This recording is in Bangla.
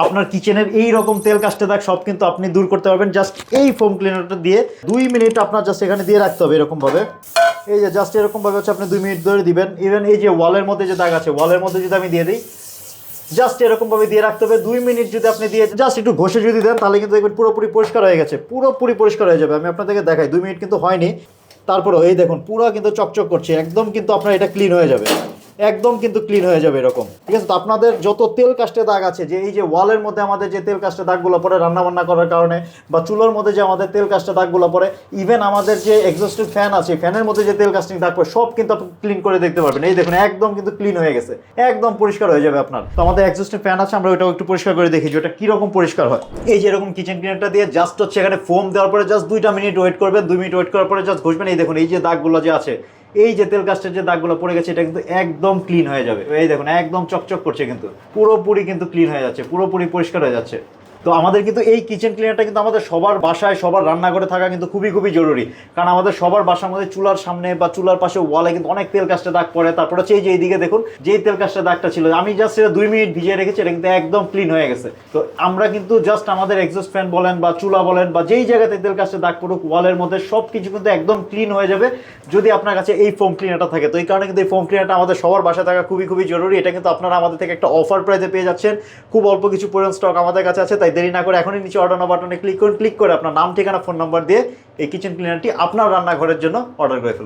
আপনার কিচেনের এই রকম তেল কাস্টে দাগ সব কিন্তু আপনি দূর করতে পারবেন। জাস্ট এই ফোম ক্লিনারটা দিয়ে দুই মিনিট আপনার জাস্ট এখানে দিয়ে রাখতে হবে এরকম ভাবে এই যে জাস্ট এরকম ভাবে হচ্ছে আপনি দুই মিনিট ধরে দিবেন। ইভেন এই যে ওয়ালের মধ্যে যে দাগ আছে ওয়ালের মধ্যে যদি আমি দিয়ে দিই জাস্ট এরকম ভাবে দিয়ে রাখতে হবে। দুই মিনিট যদি আপনি দিয়ে জাস্ট একটু ঘষে যদি দেন, তাহলে কিন্তু দেখবেন পুরোপুরি পরিষ্কার হয়ে গেছে। পুরোপুরি পরিষ্কার হয়ে যাবে। আমি আপনাদেরকে দেখাই, দুই মিনিট কিন্তু হয়নি। তারপরে এই দেখুন, পুরো কিন্তু চকচক করছে। একদম কিন্তু আপনার এটা ক্লিন হয়ে যাবে। একদম কিন্তু ক্লিন হয়ে যাবে এরকম। ঠিক আছে, তো আপনাদের যত তেল কাস্টে দাগ আছে, যে এই যে ওয়ালের মধ্যে আমাদের যে তেল কাস্টে দাগগুলো পড়ে রান্না বান্না করার কারণে, বা চুলোর মধ্যে যে আমাদের তেল কাস্টে দাগগুলো পড়ে ইভেন আমাদের যে এক্সস্টেড ফ্যান আছে, ফ্যানের মধ্যে যে তেল কাস্টিং দাগ পড়ে, সব কিন্তু আপনি ক্লিন করে দেখতে পারবেন। এই দেখুন, একদম কিন্তু ক্লিন হয়ে গেছে। একদম পরিষ্কার হয়ে যাবে আপনার। তো আমাদের এক্সস্টেড ফ্যান আছে, আমরা ওটাও একটু পরিষ্কার করে দেখি যে ওটা কীরকম পরিষ্কার হয়। এই যে এরকম কিচেন ক্লিনারটা দিয়ে জাস্ট হচ্ছে এখানে ফোম দেওয়ার পরে জাস্ট দুইটা মিনিট ওয়েট করবেন, দুই মিনিট ওয়েট করার পরে জাস্ট ঘষবেন। এই দেখুন, এই যে দাগগুলো যে আছে এই যে তেল কাস্টের যে দাগগুলো পড়ে গেছে, এটা কিন্তু একদম ক্লিন হয়ে যাবে। এই দেখুন, একদম চকচক করছে কিন্তু। পুরোপুরি কিন্তু ক্লিন হয়ে যাচ্ছে, পুরোপুরি পরিষ্কার হয়ে যাচ্ছে। তো আমাদের কিন্তু এই কিচেন ক্লিনারটা কিন্তু আমাদের সবার বাসায়, সবার রান্নাঘরে থাকা কিন্তু খুবই খুবই জরুরি। কারণ আমাদের সবার বাসার মধ্যে চুলার সামনে বা চুলার পাশে ওয়ালে কিন্তু অনেক তেল কাস্টে দাগ পড়ে। তারপর হচ্ছে এই যে এইদিকে দেখুন, যেই তেল কাস্টের দাগটা ছিল, আমি জাস্ট এটা দুই মিনিট ভিজিয়ে রেখেছি, এটা কিন্তু একদম ক্লিন হয়ে গেছে। তো আমরা কিন্তু জাস্ট আমাদের এক্সস্ট ফ্যান বলেন বা চুলা বলেন বা যেই জায়গাতে তেল কাস্টে দাগ পড়ুক ওয়ালের মধ্যে সব কিছু কিন্তু একদম ক্লিন হয়ে যাবে যদি আপনার কাছে এই ফোম ক্লিনারটা থাকে। তো এই কারণে কিন্তু এই ফোম ক্লিনারটা আমাদের সবার বাসায় থাকা খুবই খুবই জরুরি। এটা কিন্তু আপনারা আমাদের থেকে একটা অফার প্রাইসে পেয়ে যাচ্ছেন। খুব অল্প কিছু পরিমাণ স্টক আমাদের কাছে আছে, তাই দেরি না করে এখনই নিচে অর্ডার বাটনে ক্লিক করুন ক্লিক করে আপনার নাম, ঠিকানা ফোন নম্বর দিয়ে এই কিচেন ক্লিনারটি আপনার রান্নাঘরের জন্য অর্ডার করে ফেলুন।